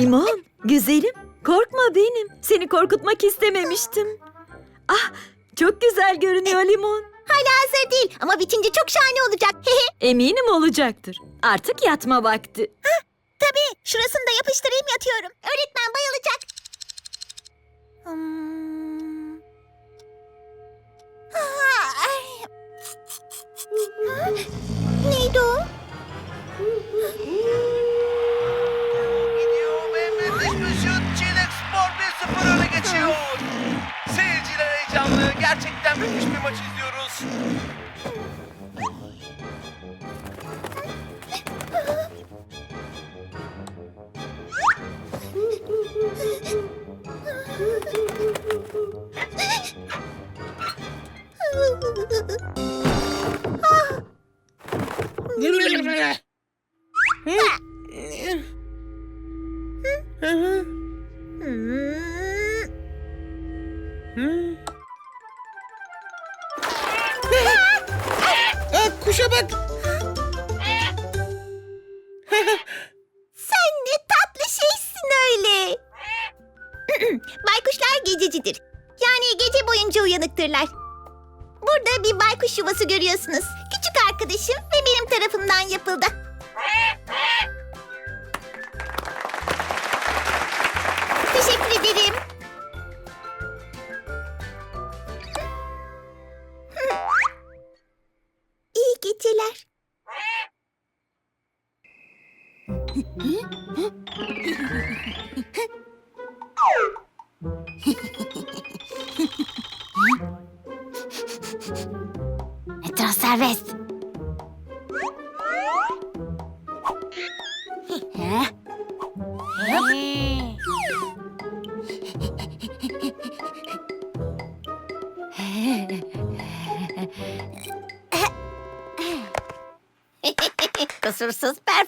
Limon, güzelim. Korkma benim. Seni korkutmak istememiştim. Ah, çok güzel görünüyor limon. Hala hazır değil ama bitince çok şahane olacak. Eminim olacaktır. Artık yatma vakti. Tabii. Şurasını da yapıştırayım yatıyorum. Öğretmen bayılacak. Hmm. Ay. Gerçekten müthiş bir maç izliyoruz. Hmm. Kuşa bak. Sen ne tatlı şeysin öyle. Baykuşlar gececidir. Yani gece boyunca uyanıktırlar. Burada bir baykuş yuvası görüyorsunuz. Küçük arkadaşım ve benim tarafımdan yapıldı. Teşekkür ederim. Geceler. Etraf serbest.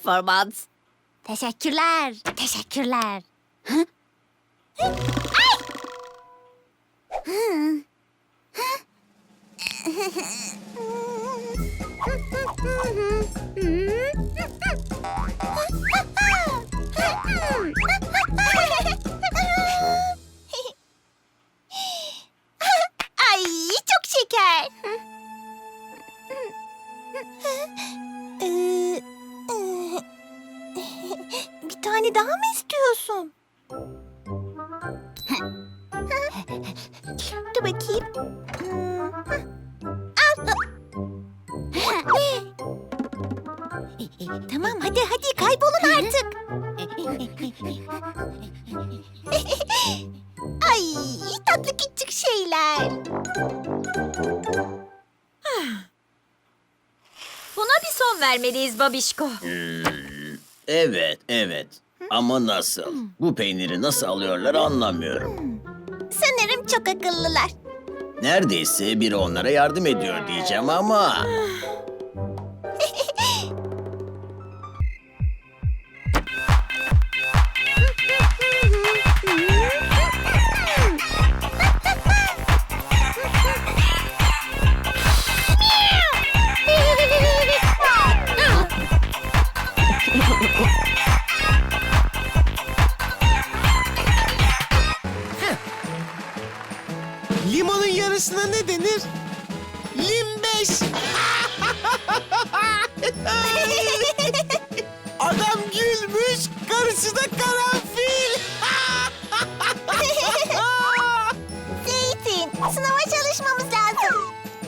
Performans. Teşekkürler. Teşekkürler. Ay çok şeker. Bir tane daha mı istiyorsun? Dur bakayım. Al. Tamam hadi hadi kaybolun artık. Ay tatlı küçük şeyler. Buna bir son vermeliyiz babişko. Evet, evet. Ama nasıl? Bu peyniri nasıl alıyorlar anlamıyorum. Sanırım çok akıllılar. Neredeyse biri onlara yardım ediyor diyeceğim ama...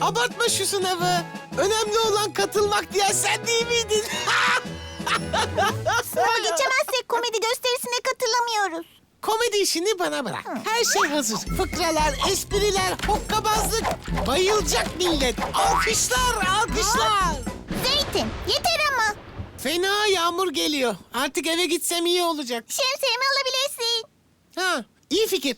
Abartma şu sınavı. Önemli olan katılmak diye sen değil miydin? Sınava geçemezsek komedi gösterisine katılamıyoruz. Komedi işini bana bırak. Her şey hazır. Fıkralar, espriler, hokkabazlık. Bayılacak millet. Alkışlar, alkışlar. Zeytin, yeter ama. Fena yağmur geliyor. Artık eve gitsem iyi olacak. Şemsiyemi alabilirsin. Ha, iyi fikir.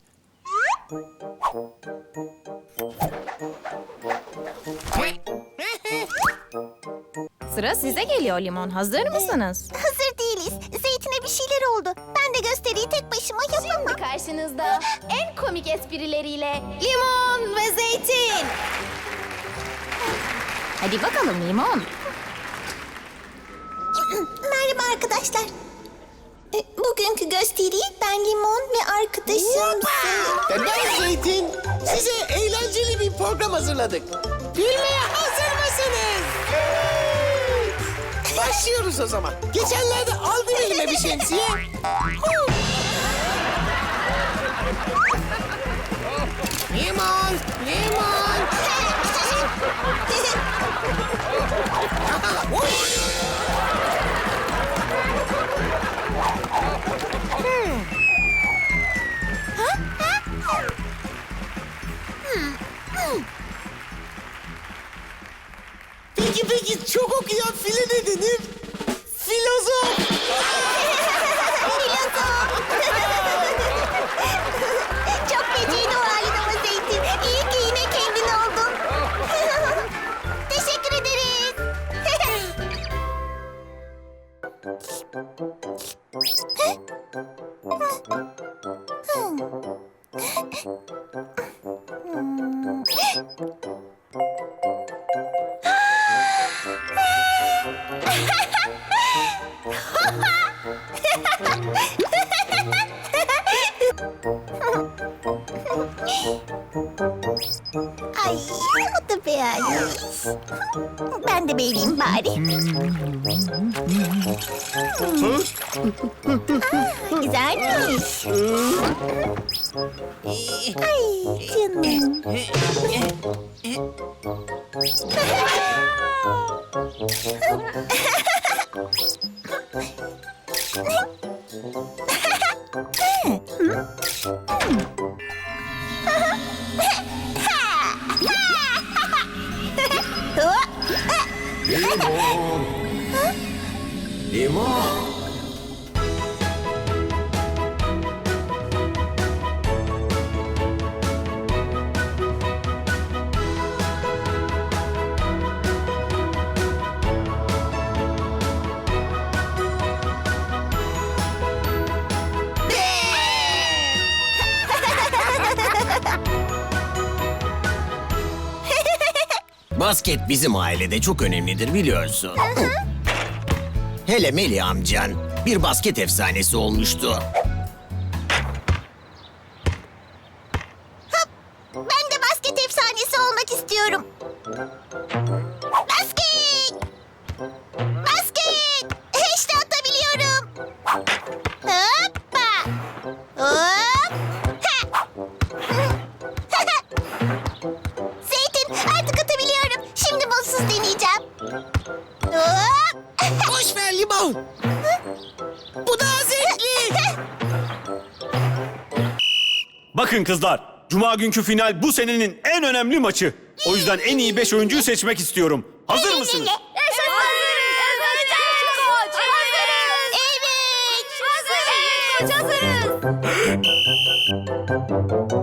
Sıra size geliyor limon. Hazır mısınız? Hazır değiliz. Zeytin'e bir şeyler oldu. Ben de gösteriyi tek başıma yapamam. Karşınızda en komik esprileriyle Limon ve zeytin. Hadi bakalım limon. Merhaba arkadaşlar. E, Bugün Bugünkü gösteri ben Limon ve arkadaşım. Ve ben Zeytin. Size eğlenceli bir program hazırladık. Gülmeye hazır mısınız? Başlıyoruz o zaman. Geçenlerde aldım elime bir şemsiye. Limon, limon. Uy. Thank you. Ben de beğeneyim bari. Aa, güzelmiş. Ay canım. Limon. Limon. Basket bizim ailede çok önemlidir biliyorsun. Hele Melih amcan bir basket efsanesi olmuştu. Ben de basket efsanesi olmak istiyorum. Basket! Bakın kızlar, Cuma günkü final bu senenin en önemli maçı. O yüzden en iyi 5 oyuncuyu seçmek istiyorum. Hazır mısınız? Evet. Evet. Hazırız. Hadi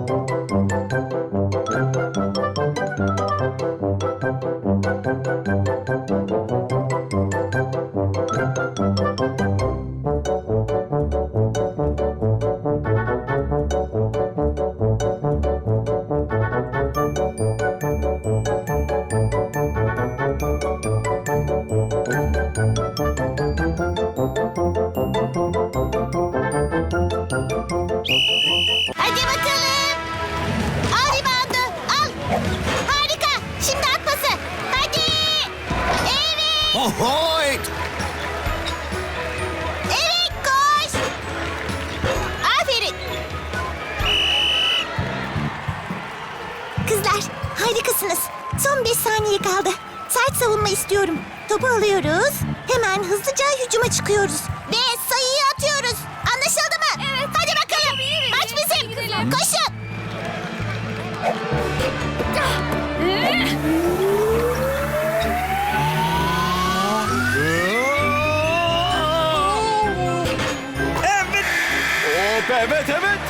savunma istiyorum. Topu alıyoruz. Hemen hızlıca hücuma çıkıyoruz. Ve sayıyı atıyoruz. Anlaşıldı mı? Evet. Hadi bakalım. Maç bizim. Gidelim. Koşun. Evet. Hop evet evet.